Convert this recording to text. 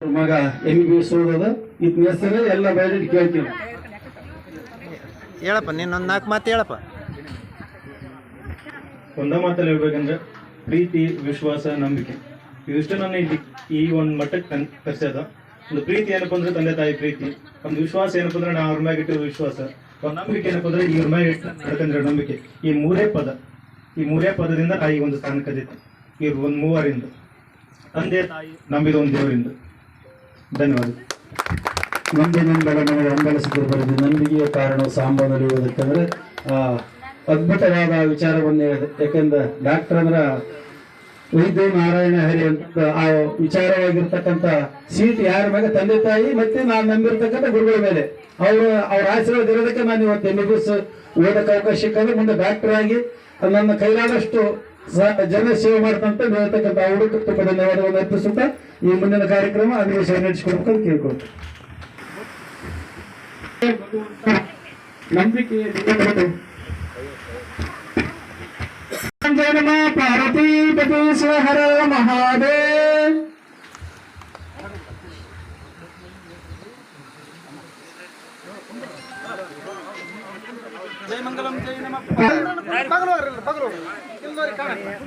ಮಗ M B S ಓದೋದು ಇದನ್ನ ಹೆಸರು ಎಲ್ಲ ಬಯಲಿಟ್ಟು ಕೇಳ್ತೀವಿ ಹೇಳಪ್ಪ ನೀನೊಂದು ನಾಲ್ಕು ಮಾತು ಹೇಳಪ್ಪ. ಒಂದ ಮಾತಲ್ಲಿ ಹೇಳ್ಬೇಕಂದ್ರೆ ಪ್ರೀತಿ ವಿಶ್ವಾಸ ನಂಬಿಕೆ. ಇವಿಷ್ಟು ನನ್ನ ಇಲ್ಲಿ ಈ ಒಂದು ಮಟ್ಟಕ್ಕೆ ತನ್ ತರ್ಸ್ಯದ ಒಂದು ಪ್ರೀತಿ ಏನಪ್ಪ ಅಂದ್ರೆ ತಂದೆ ತಾಯಿ ಪ್ರೀತಿ. ಒಂದು ವಿಶ್ವಾಸ ಏನಪ್ಪ ಅಂದ್ರೆ ನಾವು ಅವ್ರ ಮ್ಯಾಗ ಇಟ್ಟಿರೋ ವಿಶ್ವಾಸ. ಒಂದು ನಂಬಿಕೆ ಏನಪ್ಪ ಅಂದ್ರೆ ಇವ್ರ ಮ್ಯಾಗ ನಂಬಿಕೆ. ಈ ಮೂರೇ ಪದ ಈ ಮೂರೇ ಪದದಿಂದ ತಾಯಿ ಒಂದು ಸ್ಥಾನ ಕದೀತು ಇವ್ರು ಒಂದು ಮೂವರಿಂದ. ತಂದೆ ತಾಯಿ ನಂಬಿದ ಒಂದು ದೇವರಿಂದ. ಧನ್ಯವಾದ. ನಂಬಿನಿಂದಲ ನಮಗೆ ಹಂಬಲಿಸಿದ್ರು ಬರೆದು ನಂಬಿಕೆಯ ಕಾರಣ ಸಾಂಬ ನಡೆಯುವುದಕ್ಕಂದ್ರೆ ಅದ್ಭುತವಾದ ವಿಚಾರವನ್ನು ಯಾಕೆಂದ್ರೆ ಡಾಕ್ಟರ್ ಅಂದ್ರೆ ವೈದ್ಯ ನಾರಾಯಣ ಹರಿ ಅಂತ ಆ ವಿಚಾರವಾಗಿರ್ತಕ್ಕಂಥ ಸೀಟ್ ಯಾರ ಮೇಲೆ ತಂದೆ ತಾಯಿ ಮತ್ತೆ ನಾನು ನಂಬಿರ್ತಕ್ಕಂಥ ಗುರುಗಳ ಮೇಲೆ. ಅವರು, ಅವ್ರ ಆಶೀರ್ವಾದ ಇರೋದಕ್ಕೆ ನಾನು ಇವತ್ತು ಎಂ ಬಿ ಎಸ್ ಓದಕ್ಕೆ ಅವಕಾಶ ಸಿಕ್ಕಂದ್ರೆ ಮುಂದೆ ಡಾಕ್ಟರ್ ಆಗಿ ನನ್ನ ಕೈಲಾದಷ್ಟು ಜನ ಸೇವೆ ಮಾಡ್ತಂತ ಹೇಳ್ತಕ್ಕಂಥ ಅವರು ತುಂಬ ಧನ್ಯವಾದವನ್ನು ಅರ್ಪಿಸುತ್ತಾ ಈ ಮುಂದಿನ ಕಾರ್ಯಕ್ರಮ ಅಧಿವೇಶನ ನಡೆಸಿಕೊಡ್ಬೇಕಂತ ಕೇಳ್ಕೊಂಡು ಸ್ವಹರ ಜನ್ಮ ಪಾರ್ವತಿ ಇಲ್ಲಿ ನೋಡಿ ಮಹಾದೇವ್